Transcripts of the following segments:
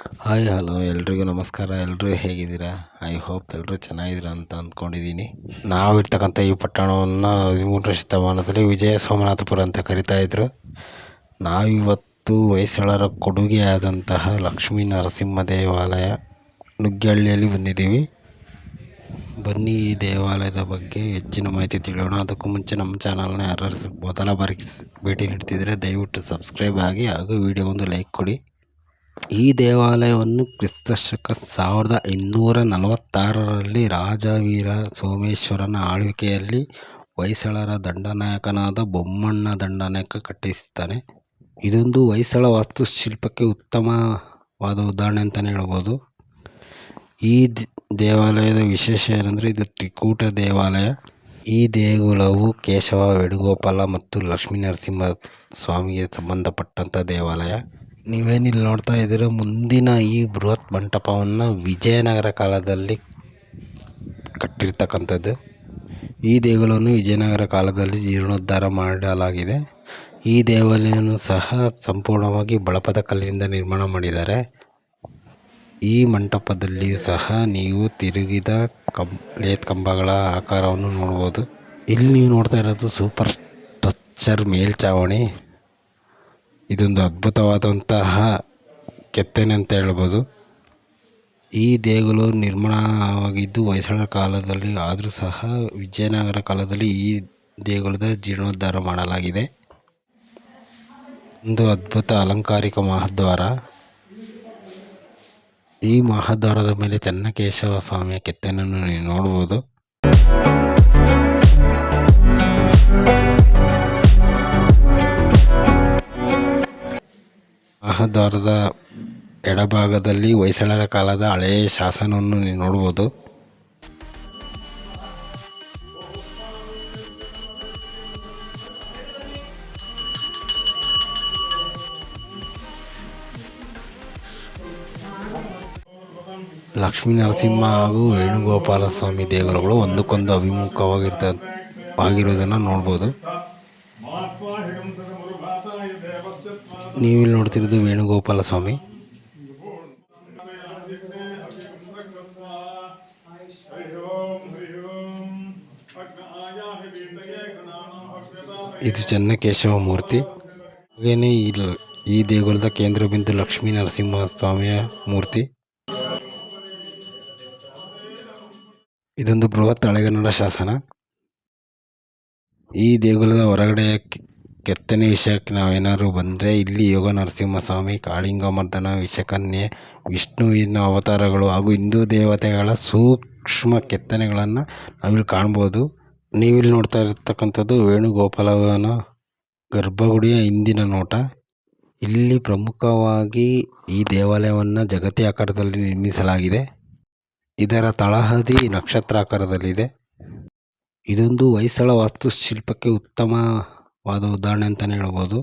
Hi, hello, ಎಲ್ರಿಗೂ ನಮಸ್ಕಾರ. ಎಲ್ಲರೂ ಹೇಗಿದ್ದೀರಾ? ಐ ಹೋಪ್ ಎಲ್ಲರೂ ಚೆನ್ನಾಗಿದ್ದೀರಾ ಅಂತ ಅಂದ್ಕೊಂಡಿದ್ದೀನಿ. ನಾವಿರ್ತಕ್ಕಂಥ ಈ ಪಟ್ಟಣವನ್ನು ಹದಿಮೂರನೇ ಶತಮಾನದಲ್ಲಿ ವಿಜಯ ಸೋಮನಾಥಪುರ ಅಂತ ಕರಿತಾ ಇದ್ರು. ನಾವಿವತ್ತು ಹೊಯ್ಸಳರ ಕೊಡುಗೆಯಾದಂತಹ ಲಕ್ಷ್ಮೀ ನರಸಿಂಹ ದೇವಾಲಯ ನುಗ್ಗಳ್ಳಿಯಲ್ಲಿ ಬಂದಿದ್ದೀವಿ. ಬನ್ನಿ ಈ ದೇವಾಲಯದ ಬಗ್ಗೆ ಹೆಚ್ಚಿನ ಮಾಹಿತಿ ತಿಳಿಯೋಣ. ಅದಕ್ಕೂ ಮುಂಚೆ ನಮ್ಮ ಚಾನಲ್ನ ಯಾರು ಮೊದಲ ಬಾರಿಗೆ ಭೇಟಿ ನೀಡ್ತಿದ್ರೆ ದಯವಿಟ್ಟು ಸಬ್ಸ್ಕ್ರೈಬ್ ಆಗಿ ಹಾಗೂ ವಿಡಿಯೋ ಒಂದು ಲೈಕ್ ಕೊಡಿ. ಈ ದೇವಾಲಯವನ್ನು ಕ್ರಿಸ್ತಶಕ ಸಾವಿರದ ಇನ್ನೂರ ನಲವತ್ತಾರರಲ್ಲಿ ರಾಜವೀರ ಸೋಮೇಶ್ವರನ ಆಳ್ವಿಕೆಯಲ್ಲಿ ಹೊಯ್ಸಳರ ದಂಡನಾಯಕನಾದ ಬೊಮ್ಮಣ್ಣ ದಂಡನಾಯಕ ಕಟ್ಟಿಸುತ್ತಾನೆ ಇದೊಂದು ಹೊಯ್ಸಳ ವಾಸ್ತುಶಿಲ್ಪಕ್ಕೆ ಉತ್ತಮವಾದ ಉದಾಹರಣೆ ಅಂತಲೇ ಹೇಳ್ಬೋದು. ಈ ದೇವಾಲಯದ ವಿಶೇಷ ಏನಂದರೆ ಇದು ತ್ರಿಕೂಟ ದೇವಾಲಯ. ಈ ದೇಗುಲವು ಕೇಶವ, ವೇಣುಗೋಪಾಲ ಮತ್ತು ಲಕ್ಷ್ಮೀ ನರಸಿಂಹ ಸ್ವಾಮಿಗೆ ಸಂಬಂಧಪಟ್ಟಂಥ ದೇವಾಲಯ. ನೀವೇನಿಲ್ಲಿ ನೋಡ್ತಾ ಇದ್ದೀರ ಮುಂದಿನ ಈ ಬೃಹತ್ ಮಂಟಪವನ್ನು ವಿಜಯನಗರ ಕಾಲದಲ್ಲಿ ಕಟ್ಟಿರ್ತಕ್ಕಂಥದ್ದು. ಈ ದೇಗುಲವನ್ನು ವಿಜಯನಗರ ಕಾಲದಲ್ಲಿ ಜೀರ್ಣೋದ್ಧಾರ ಮಾಡಲಾಗಿದೆ. ಈ ದೇವಾಲಯವನ್ನು ಸಹ ಸಂಪೂರ್ಣವಾಗಿ ಬಳಪದ ಕಲ್ಲಿನಿಂದ ನಿರ್ಮಾಣ ಮಾಡಿದ್ದಾರೆ. ಈ ಮಂಟಪದಲ್ಲಿಯೂ ಸಹ ನೀವು ತಿರುಗಿದ ಕಂ ಲೇತ್ ಕಂಬಗಳ ಆಕಾರವನ್ನು ನೋಡ್ಬೋದು. ಇಲ್ಲಿ ನೀವು ನೋಡ್ತಾ ಇರೋದು ಸೂಪರ್ ಸ್ಟ್ರಕ್ಚರ್ ಮೇಲ್ಛಾವಣಿ ಇದೊಂದು ಅದ್ಭುತವಾದಂತಹ ಕೆತ್ತನೆ ಅಂತ ಹೇಳ್ಬೋದು. ಈ ದೇಗುಲ ನಿರ್ಮಾಣವಾಗಿದ್ದು ಹೊಯ್ಸಳ ಕಾಲದಲ್ಲಿ, ಆದರೂ ಸಹ ವಿಜಯನಗರ ಕಾಲದಲ್ಲಿ ಈ ದೇಗುಲದ ಜೀರ್ಣೋದ್ಧಾರ ಮಾಡಲಾಗಿದೆ. ಒಂದು ಅದ್ಭುತ ಅಲಂಕಾರಿಕ ಮಹಾದ್ವಾರ. ಈ ಮಹಾದ್ವಾರದ ಮೇಲೆ ಚನ್ನಕೇಶವ ಸ್ವಾಮಿಯ ಕೆತ್ತನೆಯನ್ನು ನೀವು ನೋಡ್ಬೋದು. ಮಹಾದ್ವಾರದ ಎಡಭಾಗದಲ್ಲಿ ಹೊಯ್ಸಳರ ಕಾಲದ ಹಳೆಯ ಶಾಸನವನ್ನು ನೀವು ನೋಡ್ಬೋದು. ಲಕ್ಷ್ಮೀ ನರಸಿಂಹ ಹಾಗೂ ವೇಣುಗೋಪಾಲ ಸ್ವಾಮಿ ದೇಗುಲಗಳು ಒಂದಕ್ಕೊಂದು ಅಭಿಮುಖವಾಗಿರ್ತ ಆಗಿರುವುದನ್ನು ನೋಡ್ಬೋದು. ನೀವಿಲ್ಲಿ ನೋಡ್ತಿರೋದು ವೇಣುಗೋಪಾಲ ಸ್ವಾಮಿ ಇದು ಚೆನ್ನಕೇಶವ ಮೂರ್ತಿ ಹಾಗೇನೆ ಇಲ್ಲಿ ಈ ದೇಗುಲದ ಕೇಂದ್ರ ಬಿಂದು ಲಕ್ಷ್ಮೀ ನರಸಿಂಹ ಸ್ವಾಮಿಯ ಮೂರ್ತಿ. ಇದೊಂದು ಬೃಹತ್ ಹಳೆಗನ್ನಡ ಶಾಸನ. ಈ ದೇಗುಲದ ಹೊರಗಡೆ ಕೆತ್ತನೆ ವಿಷಯಕ್ಕೆ ನಾವೇನಾದ್ರು ಬಂದರೆ ಇಲ್ಲಿ ಯೋಗ ನರಸಿಂಹ ಸ್ವಾಮಿ ಕಾಳಿಂಗ ಮರ್ದನ, ವಿಷಕನ್ಯೆ ವಿಷ್ಣುವಿನ ಅವತಾರಗಳು ಹಾಗೂ ಹಿಂದೂ ದೇವತೆಗಳ ಸೂಕ್ಷ್ಮ ಕೆತ್ತನೆಗಳನ್ನು ನಾವಿಲ್ಲಿ ಕಾಣ್ಬೋದು. ನೀವಿಲ್ಲಿ ನೋಡ್ತಾ ಇರತಕ್ಕಂಥದ್ದು ವೇಣುಗೋಪಾಲನ ಗರ್ಭಗುಡಿಯ ಹಿಂದಿನ ನೋಟ. ಇಲ್ಲಿ ಪ್ರಮುಖವಾಗಿ ಈ ದೇವಾಲಯವನ್ನು ಜಗತಿ ಆಕಾರದಲ್ಲಿ ನಿರ್ಮಿಸಲಾಗಿದೆ. ಇದರ ತಳಹದಿ ನಕ್ಷತ್ರಾಕಾರದಲ್ಲಿದೆ. ಇದೊಂದು ಹೊಯ್ಸಳ ವಾಸ್ತುಶಿಲ್ಪಕ್ಕೆ ಉತ್ತಮವಾದ ಉದಾಹರಣೆ ಅಂತಲೇ ಹೇಳ್ಬೋದು.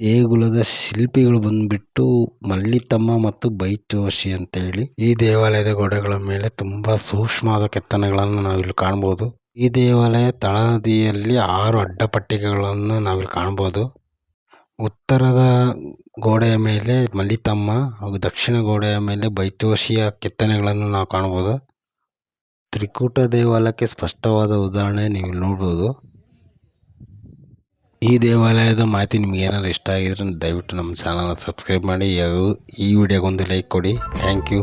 ದೇಗುಲದ ಶಿಲ್ಪಿಗಳು ಬಂದ್ಬಿಟ್ಟು ಮಲ್ಲಿತಮ್ಮ ಮತ್ತು ಬೈಚೋಶಿ ಅಂತೇಳಿ ಈ ದೇವಾಲಯದ ಗೋಡೆಗಳ ಮೇಲೆ ತುಂಬ ಸೂಕ್ಷ್ಮವಾದ ಕೆತ್ತನೆಗಳನ್ನು ನಾವಿಲ್ಲಿ ಕಾಣ್ಬೋದು. ಈ ದೇವಾಲಯ ತಳದಿಯಲ್ಲಿ ಆರು ಅಡ್ಡಪಟ್ಟಿಕೆಗಳನ್ನು ನಾವಿಲ್ಲಿ ಕಾಣ್ಬೋದು. ಉತ್ತರದ ಗೋಡೆಯ ಮೇಲೆ ಮಲ್ಲಿತಮ್ಮ, ಹಾಗೂ ದಕ್ಷಿಣ ಗೋಡೆಯ ಮೇಲೆ ಬೈತೋಶಿಯ ಕೆತ್ತನೆಗಳನ್ನು ನಾವು ಕಾಣ್ಬೋದು. ತ್ರಿಕೂಟ ದೇವಾಲಯಕ್ಕೆ ಸ್ಪಷ್ಟವಾದ ಉದಾಹರಣೆ ನೀವು ನೋಡ್ಬೋದು. ಈ ದೇವಾಲಯದ ಮಾಹಿತಿ ನಿಮ್ಗೆ ಏನಾದ್ರು ಇಷ್ಟ ಆಗಿದ್ರೆ ದಯವಿಟ್ಟು ನಮ್ಮ ಚಾನಲ್ನ ಸಬ್ಸ್ಕ್ರೈಬ್ ಮಾಡಿ ಈ ವಿಡಿಯೋಗೊಂದು ಲೈಕ್ ಕೊಡಿ. Thank you